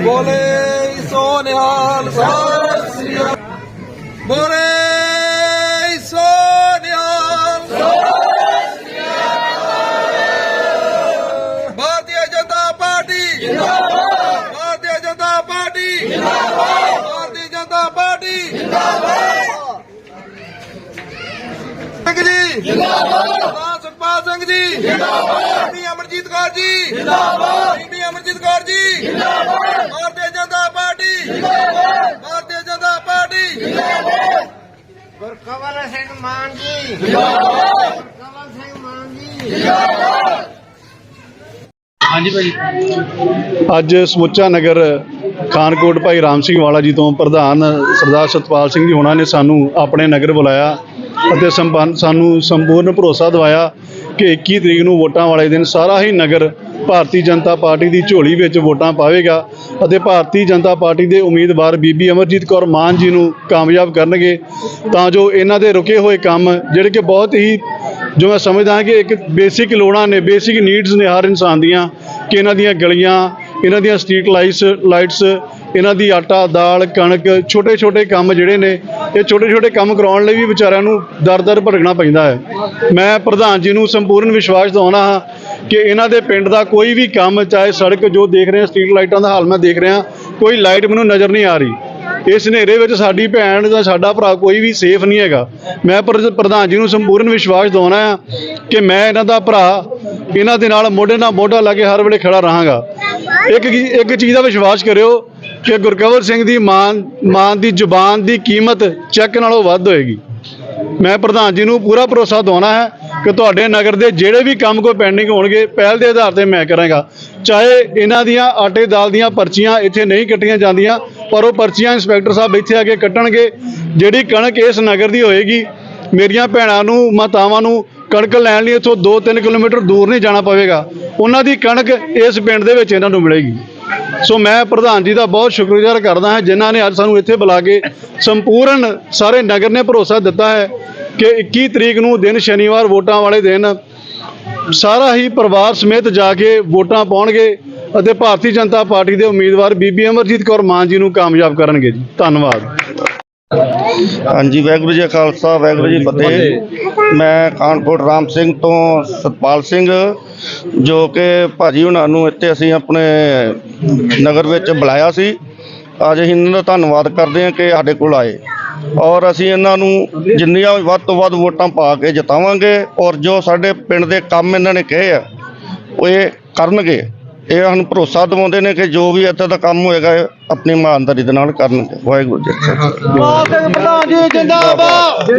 ਬੋਲੇ ਸੋਨਿਹਾਲ ਬੋਲੇ ਸੋਨਿਹਾਲ ਭਾਰਤੀ ਜਨਤਾ ਪਾਰਟੀ ਜਿੰਦਾਬਾਦ ਭਾਰਤੀ ਜਨਤਾ ਪਾਰਟੀ ਜਿੰਦਾਬਾਦ ਭਾਰਤੀ ਜਨਤਾ ਪਾਰਟੀ ਸਿੰਘ ਜੀ ਜਿੰਦਾਬਾਦ। ਸਰਦਾਰ ਸੁਖਪਾਲ ਸਿੰਘ ਜੀ। ਜਿੰਦਾਬਾਦ। ਬੀਬੀ ਅਮਰਜੀਤ ਕੌਰ ਜੀ। ਜਿੰਦਾਬਾਦ। ਬੀਬੀ ਅਮਰਜੀਤ ਕੌਰ ਜੀ। ਜਿੰਦਾਬਾਦ। ਭਾਰਤੀ ਜਨਤਾ ਪਾਰਟੀ। ਜਿੰਦਾਬਾਦ। ਭਾਰਤੀ ਜਨਤਾ ਪਾਰਟੀ। ਜਿੰਦਾਬਾਦ। ਗੁਰਕਵਲ ਸਿੰਘ ਮਾਨ ਜੀ। ਜਿੰਦਾਬਾਦ। ਗੁਰਕਵਲ ਸਿੰਘ ਮਾਨ ਜੀ। ਅੱਜ ਸਮੁੱਚਾ ਨਗਰ ਖਾਨਕੋਟ ਭਾਈ ਰਾਮ ਸਿੰਘ ਵਾਲਾ ਜੀ ਤੋਂ ਪ੍ਰਧਾਨ ਸਰਦਾਰ ਸਤਪਾਲ ਸਿੰਘ ਜੀ ਹੋਣਾ ਨੇ ਸਾਨੂੰ ਆਪਣੇ ਨਗਰ ਬੁਲਾਇਆ। ਅਤੇ ਸੰਪੰਨ ਸਾਨੂੰ ਸੰਪੂਰਨ ਭਰੋਸਾ ਦਵਾਇਆ ਕਿ 21 ਤਰੀਕ ਨੂੰ ਵੋਟਾਂ ਵਾਲੇ ਦਿਨ ਸਾਰਾ ਹੀ ਨਗਰ ਭਾਰਤੀ ਜਨਤਾ ਪਾਰਟੀ ਦੀ ਝੋਲੀ ਵਿੱਚ ਵੋਟਾਂ ਪਾਵੇਗਾ ਅਤੇ ਭਾਰਤੀ ਜਨਤਾ ਪਾਰਟੀ ਦੇ ਉਮੀਦਵਾਰ ਬੀਬੀ ਅਮਰਜੀਤ ਕੌਰ ਮਾਨ ਜੀ ਨੂੰ ਕਾਮਯਾਬ ਕਰਨਗੇ। ਤਾਂ ਜੋ ਇਹਨਾਂ ਦੇ ਰੁਕੇ ਹੋਏ ਕੰਮ, ਜਿਹੜੇ ਕਿ ਬਹੁਤ ਹੀ, ਜੋ ਮੈਂ ਸਮਝਦਾ ਹਾਂ ਕਿ ਇੱਕ ਬੇਸਿਕ ਲੋੜਾਂ ਨੇ ਬੇਸਿਕ ਨੀਡਸ ਨੇ ਹਰ ਇਨਸਾਨ ਦੀਆਂ, ਕਿ ਇਹਨਾਂ ਦੀਆਂ ਗਲੀਆਂ, ਇਹਨਾਂ ਦੀਆਂ ਸਟਰੀਟ ਲਾਈਟਸ ਲਾਈਟਸ ਇਹਨਾਂ ਦੀ ਆਟਾ, ਦਾਲ, ਕਣਕ ਛੋਟੇ ਛੋਟੇ ਕੰਮ ਜਿਹੜੇ ਨੇ ਇਹ ਛੋਟੇ ਛੋਟੇ ਕੰਮ ਕਰਾਉਣ ਲਈ ਵੀ ਵਿਚਾਰਿਆਂ ਨੂੰ ਦਰ ਦਰ ਭਟਕਣਾ ਪੈਂਦਾ ਹੈ। ਮੈਂ ਪ੍ਰਧਾਨ ਜੀ ਨੂੰ ਸੰਪੂਰਨ ਵਿਸ਼ਵਾਸ ਦਿਵਾਉਣਾ ਹਾਂ ਕਿ ਇਹਨਾਂ ਦੇ ਪਿੰਡ ਦਾ ਕੋਈ ਵੀ ਕੰਮ, ਚਾਹੇ ਸੜਕ ਜੋ ਦੇਖ ਰਹੇ ਹਾਂ, ਸਟਰੀਟ ਲਾਈਟਾਂ ਦਾ ਹਾਲ ਮੈਂ ਦੇਖ ਰਿਹਾ, ਕੋਈ ਲਾਈਟ ਮੈਨੂੰ ਨਜ਼ਰ ਨਹੀਂ ਆ ਰਹੀ। ਇਸ ਹਨੇਰੇ ਵਿੱਚ ਸਾਡੀ ਭੈਣ ਜਾਂ ਸਾਡਾ ਭਰਾ ਕੋਈ ਵੀ ਸੇਫ ਨਹੀਂ ਹੈਗਾ। ਮੈਂ ਪ੍ਰ- ਪ੍ਰਧਾਨ ਜੀ ਨੂੰ ਸੰਪੂਰਨ ਵਿਸ਼ਵਾਸ ਦਿਵਾਉਣਾ ਹੈ ਕਿ ਮੈਂ ਇਹਨਾਂ ਦਾ ਭਰਾ, ਇਹਨਾਂ ਦੇ ਨਾਲ ਮੋਢੇ ਨਾਲ ਮੋਢਾ ਲਾ ਕੇ ਹਰ ਵੇਲੇ ਖੜਾ ਰਹਾਂਗਾ। ਇੱਕ ਇੱਕ ਚੀਜ਼ ਦਾ ਵਿਸ਼ਵਾਸ ਕਰਿਓ ਕਿ ਗੁਰਕਵਰ ਸਿੰਘ ਦੀ ਮਾਨ ਮਾਨ ਦੀ ਜ਼ੁਬਾਨ ਦੀ ਕੀਮਤ ਚੈੱਕ ਨਾਲੋਂ ਵੱਧ ਹੋਏਗੀ। ਮੈਂ ਪ੍ਰਧਾਨ ਜੀ ਨੂੰ ਪੂਰਾ ਭਰੋਸਾ ਦਿਵਾਉਣਾ ਹੈ ਕਿ ਤੁਹਾਡੇ ਨਗਰ ਦੇ ਜਿਹੜੇ ਵੀ ਕੰਮ ਕੋਈ ਪੈਂਡਿੰਗ ਹੋਣਗੇ, ਪਹਿਲ ਦੇ ਆਧਾਰ ਤੇ ਮੈਂ ਕਰਾਂਗਾ। ਚਾਹੇ ਇਹਨਾਂ ਦੀਆਂ ਆਟੇ ਦਾਲ ਦੀਆਂ ਪਰਚੀਆਂ ਇੱਥੇ ਨਹੀਂ ਕੱਟੀਆਂ ਜਾਂਦੀਆਂ, ਪਰ ਉਹ ਪਰਚੀਆਂ ਇੰਸਪੈਕਟਰ ਸਾਹਿਬ ਇੱਥੇ ਆ ਕੇ ਕੱਟਣਗੇ। ਜਿਹੜੀ ਕਣਕ ਇਸ ਨਗਰ ਦੀ ਹੋਏਗੀ, ਮੇਰੀਆਂ ਭੈਣਾਂ ਨੂੰ, ਮਾਤਾਵਾਂ ਨੂੰ ਕਣਕ ਲੈਣ ਲਈ ਇੱਥੋਂ 2-3 ਕਿਲੋਮੀਟਰ ਦੂਰ ਨਹੀਂ ਜਾਣਾ ਪਵੇਗਾ। ਉਹਨਾਂ ਦੀ ਕਣਕ ਇਸ ਪਿੰਡ ਦੇ ਵਿੱਚ ਇਹਨਾਂ ਨੂੰ ਮਿਲੇਗੀ। ਸੋ ਮੈਂ ਪ੍ਰਧਾਨ ਜੀ ਦਾ ਬਹੁਤ ਸ਼ੁਕਰਗੁਜ਼ਾਰ ਕਰਦਾ ਹਾਂ, ਜਿਨ੍ਹਾਂ ਨੇ ਅੱਜ ਸਾਨੂੰ ਇੱਥੇ ਬੁਲਾ ਕੇ ਸੰਪੂਰਨ ਸਾਰੇ ਨਗਰ ਨੇ ਭਰੋਸਾ ਦਿੱਤਾ ਹੈ ਕਿ 21 ਤਰੀਕ ਨੂੰ ਦਿਨ ਸ਼ਨੀਵਾਰ ਵੋਟਾਂ ਵਾਲੇ ਦਿਨ ਸਾਰਾ ਹੀ ਪਰਿਵਾਰ ਸਮੇਤ ਜਾ ਕੇ ਵੋਟਾਂ ਪਾਉਣਗੇ ਅਤੇ ਭਾਰਤੀ ਜਨਤਾ ਪਾਰਟੀ ਦੇ ਉਮੀਦਵਾਰ ਬੀਬੀ ਅਮਰਜੀਤ ਕੌਰ ਮਾਨ ਜੀ ਨੂੰ ਕਾਮਯਾਬ ਕਰਨਗੇ ਜੀ। ਧੰਨਵਾਦ। ਹਾਂਜੀ, ਵਾਹਿਗੁਰੂ ਜੀ ਕਾ ਖਾਲਸਾ, ਵਾਹਿਗੁਰੂ ਜੀ ਫਤਿਹ। ਮੈਂ ਕਾਨਪੁਰ ਰਾਮ ਸਿੰਘ ਤੋਂ ਸਤਪਾਲ ਸਿੰਘ, ਜੋ ਕਿ ਭਾਜੀ ਉਹਨਾਂ ਨੂੰ ਇੱਥੇ ਅਸੀਂ ਆਪਣੇ ਨਗਰ ਵਿੱਚ ਬੁਲਾਇਆ ਸੀ। ਅੱਜ ਅਸੀਂ ਇਹਨਾਂ ਦਾ ਧੰਨਵਾਦ ਕਰਦੇ ਹਾਂ ਕਿ ਸਾਡੇ ਕੋਲ ਆਏ। ਔਰ ਅਸੀਂ ਇਹਨਾਂ ਨੂੰ ਜਿੰਨੀਆਂ ਵੱਧ ਤੋਂ ਵੱਧ ਵੋਟਾਂ ਪਾ ਕੇ ਜਿਤਾਵਾਂਗੇ ਔਰ ਜੋ ਸਾਡੇ ਪਿੰਡ ਦੇ ਕੰਮ ਇਹਨਾਂ ਨੇ ਕਹੇ ਆ, ਉਹ ਇਹ ਕਰਨਗੇ। ਇਹ ਹਨ ਭਰੋਸਾ ਦਿਵਾਉਂਦੇ ਨੇ ਕਿ ਜੋ ਵੀ ਇੱਥੇ ਦਾ ਕੰਮ ਹੋਏਗਾ ਆਪਣੀ ਇਮਾਨਦਾਰੀ ਦੇ ਨਾਲ ਕਰਨਗੇ ਵਾਹਿਗੁਰੂ ਜੀ ਕਾ ਖਾਲਸਾ।